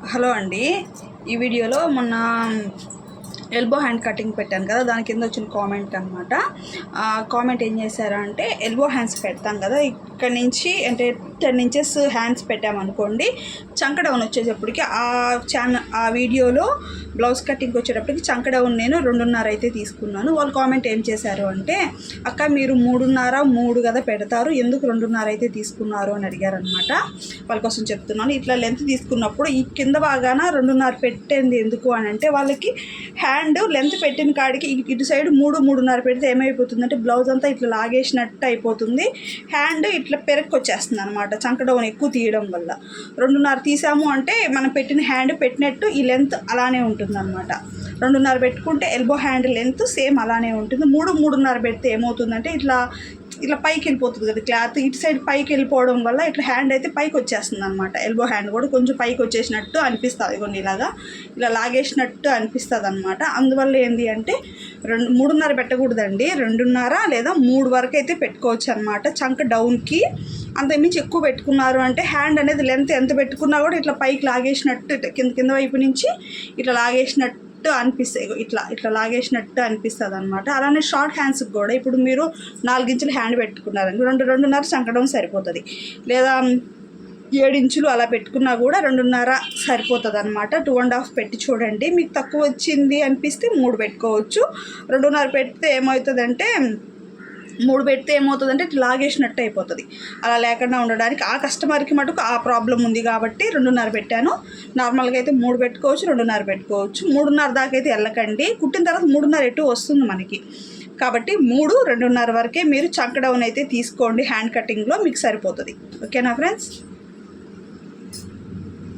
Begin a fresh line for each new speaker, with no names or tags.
Hello అండి. ఈ వీడియోలో మొన్న ఎల్బో హ్యాండ్ కటింగ్ పెట్టాను కదా దాని కింద వచ్చిన కామెంట్ అనమాట కామెంట్ ఏం చేశారు అంటే ఎల్బో హ్యాండ్స్ పెడతాం కదా ఇక్కడ నుంచి అంటే టెన్ ఇంచెస్ హ్యాండ్స్ పెట్టామనుకోండి చంక డౌన్ వచ్చేటప్పటికి ఆ ఛానల్ ఆ వీడియోలో బ్లౌజ్ కటింగ్ వచ్చేటప్పటికి చంక డౌన్ నేను రెండున్నర అయితే తీసుకున్నాను. వాళ్ళు కామెంట్ ఏం చేశారు అంటే అక్క మీరు మూడున్నర మూడు కదా పెడతారు ఎందుకు రెండున్నర అయితే తీసుకున్నారు? అని అడిగారు అనమాట వాళ్ళ కోసం చెప్తున్నాను. ఇట్లా లెంత్ తీసుకున్నప్పుడు ఈ కింద బాగాన రెండున్నర పెట్టింది ఎందుకు అని అంటే వాళ్ళకి హ్యాండ్ లెంత్ పెట్టిన కాడికి ఇటు సైడ్ మూడు మూడున్నర పెడితే ఏమైపోతుందంటే బ్లౌజ్ అంతా ఇట్లా లాగేసినట్టు అయిపోతుంది. హ్యాండ్ ఇట్లా పెరక్కి వచ్చేస్తుంది అనమాట చంక డౌన్ ఎక్కువ తీయడం వల్ల. రెండున్నర తీసాము అంటే మనం పెట్టిన హ్యాండ్ పెట్టినట్టు ఈ లెంత్ అలానే ఉంటుందన్నమాట. రెండున్నర పెట్టుకుంటే ఎల్బో హ్యాండ్ లెంత్ సేమ్ అలానే ఉంటుంది. మూడు మూడున్నర పెడితే ఏమవుతుందంటే ఇట్లా ఇట్లా పైకి వెళ్ళిపోతుంది కదా క్లాత్ ఇటు సైడ్ పైకి వెళ్ళిపోవడం వల్ల ఇట్లా హ్యాండ్ అయితే పైకి వచ్చేస్తుంది అనమాట ఎల్బో హ్యాండ్ కూడా కొంచెం పైకి వచ్చేసినట్టు అనిపిస్తుంది కొన్ని ఇలాగా ఇలా లాగేసినట్టు అనిపిస్తుంది అనమాట అందువల్ల ఏంటి అంటే రెండు మూడున్నర పెట్టకూడదండి. రెండున్నర లేదా మూడు వరకు అయితే పెట్టుకోవచ్చు అనమాట చంక డౌన్కి అంతకుమించి ఎక్కువ పెట్టుకున్నారు అంటే హ్యాండ్ అనేది లెంత్ ఎంత పెట్టుకున్నా కూడా ఇట్లా పైకి లాగేసినట్టు కింద కింద వైపు నుంచి ఇట్లా లాగేసినట్టు అనిపిస్తాయి ఇట్లా ఇట్లా లాగేసినట్టు అనిపిస్తుంది అనమాట అలానే షార్ట్ హ్యాండ్స్కి కూడా ఇప్పుడు మీరు నాలుగించులు హ్యాండ్ పెట్టుకున్నారండి రెండు రెండున్నర చంకడం సరిపోతుంది. లేదా ఏడు ఇంచులు అలా పెట్టుకున్నా కూడా రెండున్నర సరిపోతుంది అనమాట టూ అండ్ హాఫ్ పెట్టి చూడండి. మీకు తక్కువ వచ్చింది అనిపిస్తే మూడు పెట్టుకోవచ్చు. రెండున్నర పెడితే ఏమవుతుందంటే మూడు పెడితే ఏమవుతుందంటే ఇట్లా లాగేసినట్టు అయిపోతుంది. అలా లేకుండా ఉండడానికి ఆ కస్టమర్కి మటుకు ఆ ప్రాబ్లం ఉంది కాబట్టి రెండున్నర పెట్టాను. నార్మల్గా అయితే మూడు పెట్టుకోవచ్చు రెండున్నర పెట్టుకోవచ్చు. మూడున్నర దాకా అయితే వెళ్ళకండి. కుట్టిన తర్వాత మూడున్నర ఎటు వస్తుంది మనకి. కాబట్టి మూడు రెండున్నర వరకే మీరు చంక డౌన్ అయితే తీసుకోండి హ్యాండ్ కటింగ్లో మీకు సరిపోతుంది. ఓకేనా ఫ్రెండ్స్?